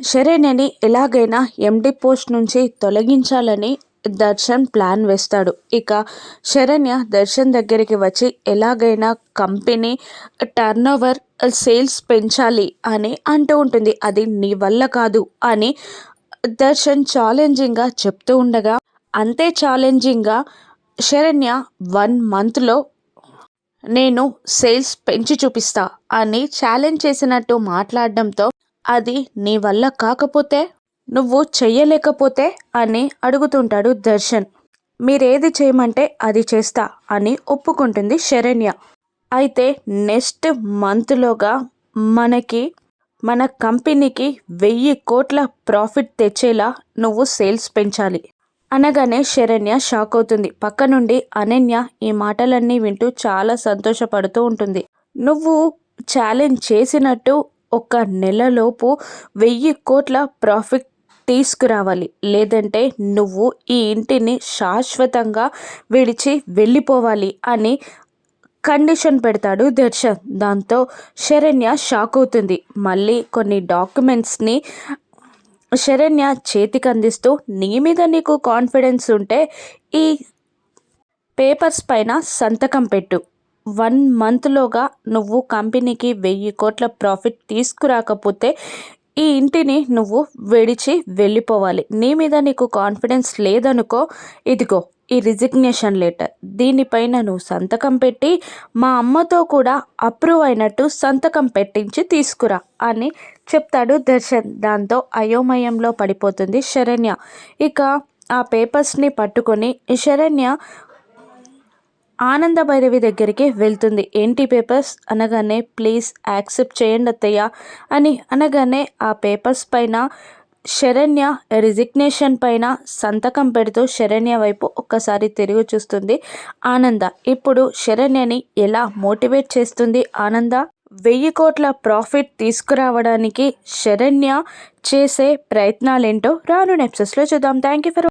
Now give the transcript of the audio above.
శరణ్యని ఎలాగైనా ఎండి పోస్ట్ నుంచి తొలగించాలని దర్శన్ ప్లాన్ వేస్తాడు. ఇక శరణ్య దర్శన్ దగ్గరికి వచ్చి ఎలాగైనా కంపెనీ టర్న్ ఓవర్ సేల్స్ పెంచాలి అని అంటూ ఉంటుంది. అది నీ వల్ల కాదు అని దర్శన్ ఛాలెంజింగ్గా చెప్తూ ఉండగా అంతే ఛాలెంజింగ్గా శరణ్య వన్ మంత్లో నేను సేల్స్ పెంచి చూపిస్తా అని ఛాలెంజ్ చేసినట్టు మాట్లాడడంతో అది నీ వల్ల కాకపోతే నువ్వు చెయ్యలేకపోతే అని అడుగుతుంటాడు దర్శన్. మీరేది చేయమంటే అది చేస్తా అని ఒప్పుకుంటుంది శరణ్య. అయితే నెక్స్ట్ మంత్లోగా మనకి మన కంపెనీకి వెయ్యి కోట్ల ప్రాఫిట్ తెచ్చేలా నువ్వు సేల్స్ పెంచాలి. అనగానే శరణ్య షాక్ అవుతుంది. పక్క నుండి అనన్య ఈ మాటలన్నీ వింటూ చాలా సంతోషపడుతూ ఉంటుంది. నువ్వు ఛాలెంజ్ చేసినట్టు ఒక నెలలోపు వెయ్యి కోట్ల ప్రాఫిట్ తీసుకురావాలి. లేదంటే నువ్వు ఈ ఇంటిని శాశ్వతంగా విడిచి వెళ్ళిపోవాలి అని కండిషన్ పెడతాడు దర్శన్. దాంతో శరణ్య షాక్ అవుతుంది. మళ్ళీ కొన్ని డాక్యుమెంట్స్ని శరణ్య చేతికి అందిస్తూ నీ మీద నీకు కాన్ఫిడెన్స్ ఉంటే ఈ పేపర్స్ పైన సంతకం పెట్టు. వన్ మంత్లోగా నువ్వు కంపెనీకి వెయ్యి కోట్ల ప్రాఫిట్ తీసుకురాకపోతే ఈ ఇంటిని నువ్వు విడిచి వెళ్ళిపోవాలి. నీ మీద నీకు కాన్ఫిడెన్స్ లేదనుకో ఇదిగో ఈ రిజిగ్నేషన్ లెటర్. దీనిపైన నువ్వు సంతకం పెట్టి మా అమ్మతో కూడా అప్రూవ్ అయినట్టు సంతకం పెట్టించి తీసుకురా అని చెప్తాడు దర్శన్. దాంతో అయోమయంలో పడిపోతుంది శరణ్య. ఇక ఆ పేపర్స్ని పట్టుకొని శరణ్య ఆనంద భైరవి దగ్గరికి వెళ్తుంది. ఏంటి పేపర్స్? అనగానే ప్లీజ్ యాక్సెప్ట్ చేయండి అత్తయ్య అని అనగానే ఆ పేపర్స్ పైన శరణ్య రిజిగ్నేషన్ పైన సంతకం పెడుతూ శరణ్య వైపు ఒక్కసారి తిరిగి చూస్తుంది ఆనంద. ఇప్పుడు శరణ్యని ఎలా మోటివేట్ చేస్తుంది ఆనంద? వెయ్యి కోట్ల ప్రాఫిట్ తీసుకురావడానికి శరణ్య చేసే ప్రయత్నాలేంటో రాను నెప్సెస్లో చూద్దాం. Thank you for